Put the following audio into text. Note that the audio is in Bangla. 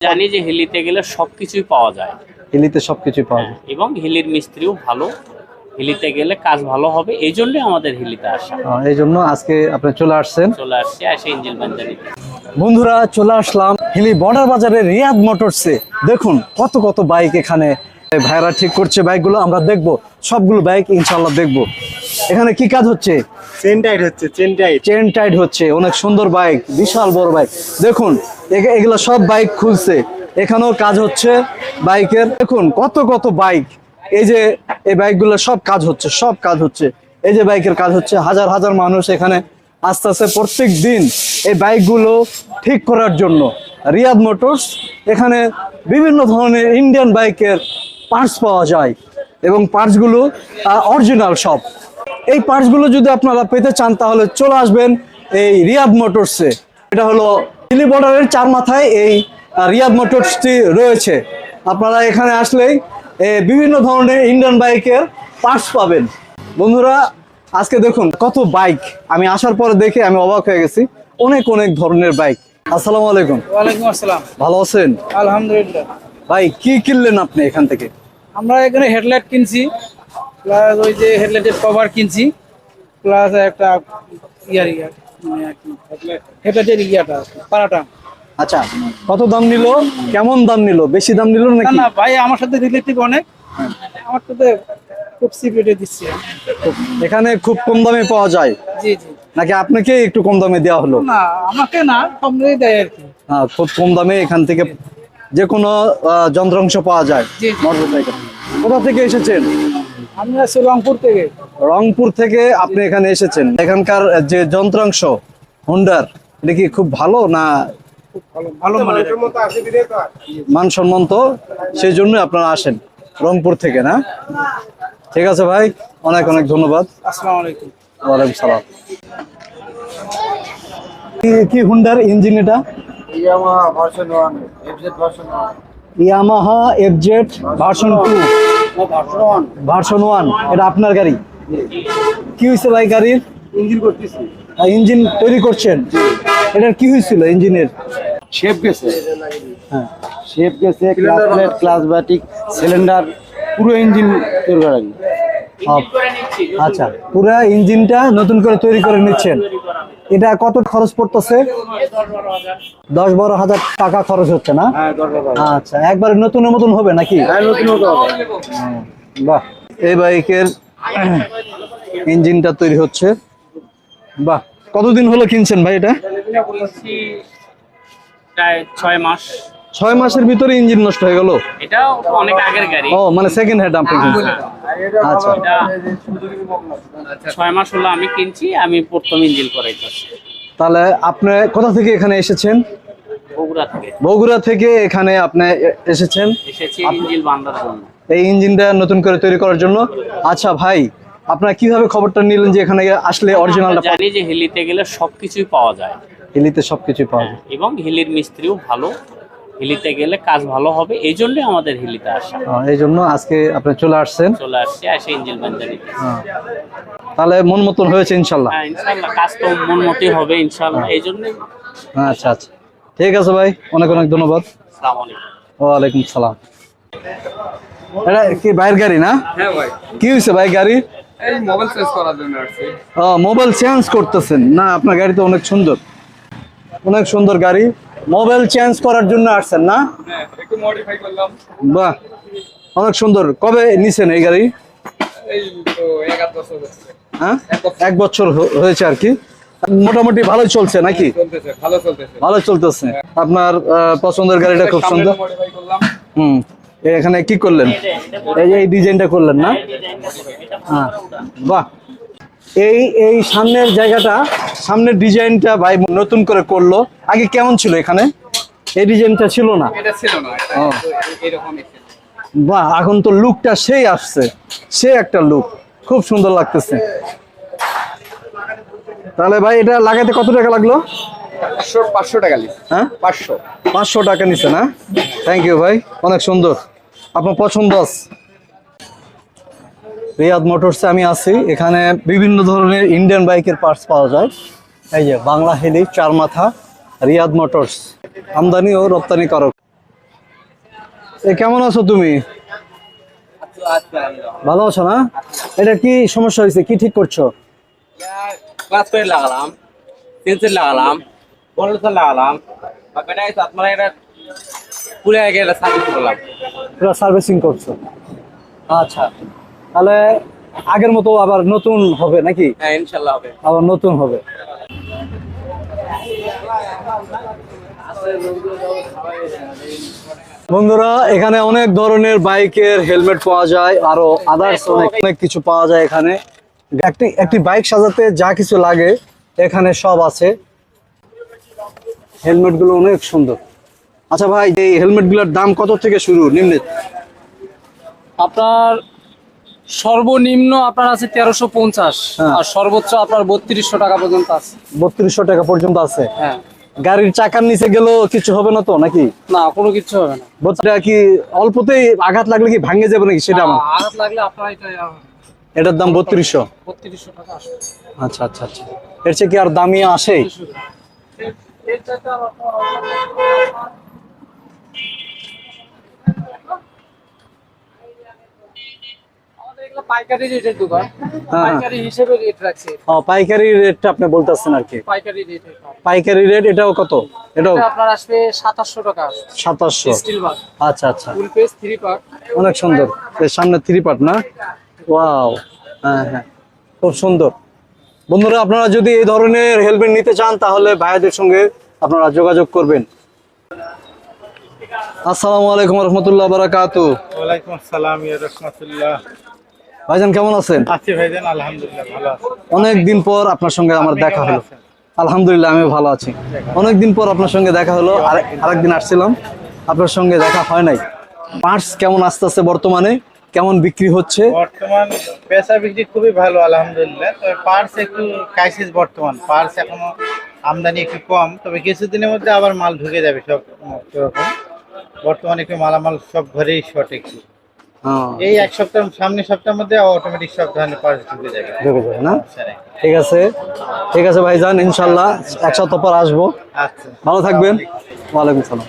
জানি যে হিলিতে গেলে সবকিছুই পাওয়া যায়। হিলিতে সবকিছু পাওয়া হ্যাঁ, যায় এবং হিলির মিস্ত্রিও ভালো। হিলিতে গেলে কাজ ভালো হবে এই জন্যই আমাদের হিলিতে আসা। এই জন্য আজকে আপনি চলে আসছেন। চলে আসছে আসে ইঞ্জিল বাঞ্জারিতে বন্ধুরা চলে আসলাম হিলি বর্ডার বাজারে রিয়াদ মোটরসে দেখুন কত কত বাইক এখানে ভাইরা ঠিক করছে বাইকগুলো আমরা দেখব সবগুলো বাইক ইনশাল্লাহ দেখব। এখানে কি কাজ হচ্ছে? চেন টাইট হচ্ছে চেন টাইট। চেন টাইট হচ্ছে অনেক সুন্দর বাইক বিশাল বড় বাইক। দেখুন এগুলো সব বাইক খুলছে। এখানেও কাজ হচ্ছে বাইকের। দেখুন, কত কত বাইক। এই যে, এই বাইকগুলো সব কাজ হচ্ছে, সব কাজ হচ্ছে। এই যে বাইকের কাজ হচ্ছে, হাজার হাজার মানুষ এখানে আস্তে আস্তে প্রত্যেক দিন এই বাইকগুলো ঠিক করার জন্য। রিয়াদ মোটরস, এখানে বিভিন্ন ধরনের ইন্ডিয়ান বাইকের পার্টস পাওয়া যায় এবং পার্টসগুলো অরিজিনাল সব। এই পার্টসগুলো যদি আপনারা পেতে চান, তাহলে চলে আসবেন এই রিয়াদ মোটরসে। এটা হলো দিল্লি বর্ডারের চার মাথায় এই রিয়াদ মোটরসটি রয়েছে। আপনারা এখানে আসলেই বিভিন্ন ধরনের ইন্ডিয়ান বাইকের পার্টস পাবেন। বন্ধুরা আজকে দেখুন কত বাইক আমি আসার পরে দেখে আমি অবাক হয়ে গেছি। অনেক অনেক ধরনের বাইক আসসালামু আলাইকুম। ওয়ালাইকুম আসসালাম। ভালো আছেন? আলহামদুলিল্লাহ। ভাই কি কিনলেন আপনি এখান থেকে? আমরা এখানে হেডলাইট কিনছি প্লাস ওই যে হেডলাইটের কভার কিনছি প্লাস একটা ইয়ার ইয়ার মানে হেডলাইটের ইয়াটা পাড়াটা। আচ্ছা কত দাম নিল? কেমন দাম নিল? বেশি দাম নিল নাকি? না ভাই আমার সাথে রিলেটিভ অনেক। আমার সাথে খুব সিক্রেটে দিচ্ছি। এখানে খুব কম দামে পাওয়া যায়। জি জি। নাকি আপনাকে একটু কম দামে দেওয়া হলো? না আমাকে না কমরেই দেয় আর কি। হ্যাঁ, খুব কম দামে এখান থেকে যে কোনো যন্ত্রাংশ পাওয়া যায়। মোটরসাইকেল কোথা থেকে এসেছেন? আমি আসছি রংপুর থেকে। রংপুর থেকে আপনি এখানে এসেছেন। এখানকার যে যন্ত্রাংশ হোন্ডার এটা কি খুব ভালো না খুব ভালো ভালো মানে মানসম্মত সেই জন্য আপনারা আসেন রংপুর থেকে না? ঠিক আছে ভাই অনেক অনেক ধন্যবাদ। ওয়ালাইকুম সালাম। কি- কি হুন্ডার ইঞ্জিন এটা? Yamaha version 1 FZ version 1 Yamaha FZ version two ও ভার্সন 1 ভার্সন ওয়ান এটা আপনার গাড়ি? কি হয়েছে ভাই গাড়ির? ইঞ্জিন করতেছি। ইঞ্জিন তৈরি করছেন? এটার কি হয়েছিল ইঞ্জিনের? শেপ গেছে। হ্যাঁ। শেপ গেছে ক্লাস প্লেট ক্লাস ব্যাটিক সিলিন্ডার পুরো ইঞ্জিন তৈরি করা আচ্ছা পুরো ইঞ্জিনটা নতুন করে তৈরি করে নিচ্ছেন। এটা কত খরচ পড়তেছে? দশ বারো হাজার টাকা খরচ হচ্ছে না? হ্যাঁ আচ্ছা একবারে নতুনের মতন হবে নাকি? হ্যাঁ নতুন হতে হবে। বাহ। এই বাইকের ইঞ্জিনটা তৈরি হচ্ছে। বাহ কতদিন হলো কিনছেন ভাই এটা? ছয় মাস। ছয় মাসের ভিতরে ইঞ্জিন নষ্ট হয়ে গেল? অনেক আগের গাড়ি। ও মানে সেকেন্ড হ্যান্ড আপনি কিনছেন। আচ্ছা। ছয় মাস হলো আমি কিনছি আমি প্রথম করাইতেছি। তাহলে আপনি কোথা থেকে এখানে এসেছেন? বগুড়া থেকে এখানে আপনি এসেছেন? জন্য। এই ইঞ্জিনটা নতুন করে তৈরি করার জন্য? আচ্ছা ভাই আপনারা কীভাবে খবরটা নিলেন যে এখানে আসলে অরিজিনালটা জানি যে হিলিতে গেলে সবকিছুই পাওয়া যায়। হিলিতে সবকিছু পাওয়া যায়। এবং হিলির মিস্ত্রিও ভালো। হিলিতে গেলে কাজ ভালো হবে এই জন্যই আমাদের হিলিতে আসা। এই জন্য আজকে আপনি চলে আসছেন। চলে আসছে আসে বাঞ্জারিতে হ্যাঁ। তাহলে মন মতন হয়েছে ইনশাল্লাহ। হ্যাঁ ইনশাল্লাহ কাজ তো মন মতোই হবে ইনশাল্লাহ এই জন্যই। আচ্ছা আচ্ছা। ঠিক আছে ভাই অনেক অনেক ধন্যবাদ। ওয়ালাইকুম সালাম। এটা কি বাইরের গাড়ি না? হ্যাঁ কি হয়েছে ভাই গাড়ি? মোবাইল চেঞ্জ করতেছেন। না আপনার গাড়ি তো অনেক সুন্দর। অনেক সুন্দর গাড়ি। মোবাইল চেঞ্জ করার জন্য আসছেন না? হ্যাঁ একটু মডিফাই করলাম। বাহ অনেক সুন্দর। কবে নিছেন এই গাড়ি? এক বছর হ্যাঁ? এক বছর। হয়েছে আর কি? মোটামুটি ভালোই চলছে নাকি? ভালো চলতেছে। আপনার পছন্দের গাড়িটা খুব সুন্দর। হুম এখানে কি করলেন? এই এই ডিজাইনটা করলেন না? হ্যাঁ বাহ। এই এই সামনের জায়গাটা সামনের ডিজাইনটা ভাই নতুন করে করল। আগে কেমন ছিল এখানে? এই ডিজাইনটা ছিল না। বাহ এখন তো লুকটা সেই আসছে। সে একটা লুক খুব সুন্দর লাগতেছে। তাহলে ভাই এটা লাগাতে কত টাকা লাগল? পাঁচশো টাকা হ্যাঁ? পাঁচশো। পাঁচশো টাকা নিছে না? থ্যাংক ইউ ভাই অনেক সুন্দর। আপনার পছন্দ আছে। রিয়াদ মোটরসে আমি আছি। এখানে বিভিন্ন ধরনের ইন্ডিয়ান বাইকের পার্টস পাওয়া যায়। এই যে বাংলা হেলি চার মাথা রিয়াদ মোটরস। আমদানি ও রপ্তানি কারক। এ কেমন আছো তুমি? ভালো আছো না? এটা কি সমস্যা হয়েছে? কি ঠিক করছ? ক্লাস করে লাগালাম পেন্সিল লাগালাম বড় লাগালাম বা এটা আগে এটা সার্ভিস করলাম। পুরো সার্ভিসিং করছ? আচ্ছা। তাহলে আগের মতো আবার নতুন হবে নাকি? হ্যাঁ ইনশাল্লাহ হবে। আবার নতুন হবে। বন্ধুরা এখানে অনেক ধরনের বাইকের হেলমেট পাওয়া যায় আরও আদার্স অনেক অনেক কিছু পাওয়া যায় এখানে। একটি একটি বাইক সাজাতে যা কিছু লাগে এখানে সব আছে। হেলমেটগুলো অনেক সুন্দর। আচ্ছা ভাই এই হেলমেটগুলোর দাম কত থেকে শুরু? নিম্নে। আপনার সর্বনিম্ন আপনার আছে তেরোশো পঞ্চাশ হ্যাঁ। আর সর্বোচ্চ আপনার বত্রিশশো টাকা পর্যন্ত আছে। বত্রিশশো টাকা পর্যন্ত আছে। হ্যাঁ। গাড়ির চাকার নিচে গেলেও কিছু হবে না তো নাকি? না কোনো কিছু হবে না। কি অল্পতেই আঘাত লাগলে কি ভাঙে যাবে নাকি? সেটা আমার আঘাত লাগলে আপনার এটা এটার দাম বত্রিশশো। আচ্ছা আচ্ছা আচ্ছা। এর চেয়ে কি আর দামি আসে? পাইকারি রেটের দোকান। হ্যাঁ। পাইকারি হিসেবে রেট রাখছে। ও পাইকারি রেটটা আপনি বলতেছেন আর কি। পাইকারি রেট এটাও কত? এটাও আপনার আসবে টাকা স্টিল আচ্ছা আচ্ছা। ফুল পেজ থ্রি পার্ট অনেক সুন্দর। সামনে থ্রি পার্ট না? ওয়াও হ্যাঁ হ্যাঁ। খুব সুন্দর। বন্ধুরা আপনারা যদি এই ধরনের হেলমেট নিতে চান তাহলে ভাইয়াদের সঙ্গে আপনারা যোগাযোগ করবেন। আসসালামু আলাইকুম রহমতুল্লাহ বারাকাতু। ওয়ালাইকুম আসসালাম ইয়া রহমতুল্লাহ। ভাইজান কেমন আছেন? আছি ভাইজান আলহামদুলিল্লাহ ভালো আছি। অনেক দিন পর আপনার সঙ্গে আমার দেখা হলো। আলহামদুলিল্লাহ আমি ভালো আছি। অনেক দিন পর আপনার সঙ্গে দেখা হলো আর- আরেকদিন আসছিলাম। আপনার সঙ্গে দেখা হয় নাই। পার্টস কেমন আস্তে আস্তে বর্তমানে? কেমন বিক্রি হচ্ছে? বর্তমান পেশা বিক্রি খুবই ভালো আলহামদুলিল্লাহ। তবে পার্স একটু ক্রাইসিস বর্তমান। পার্স এখনও আমদানি একটু কম তবে কিছুদিনের মধ্যে আবার মাল ঢুকে যাবে সব সেরকম। বর্তমানে একটু মালামাল সব ঘরেই শর্ট একটু হ্যাঁ, এই এক সপ্তাহ সামনের সপ্তাহের মধ্যে অটোমেটিক সব ধরনের পার্স ঢুকে যাবে। ঢুকে যাবে না? ঠিক আছে। ঠিক আছে ভাইজান ইনশাল্লাহ এক সপ্তাহ পর আসব। আচ্ছা। ভালো থাকবেন। ওয়ালাইকুম সালাম।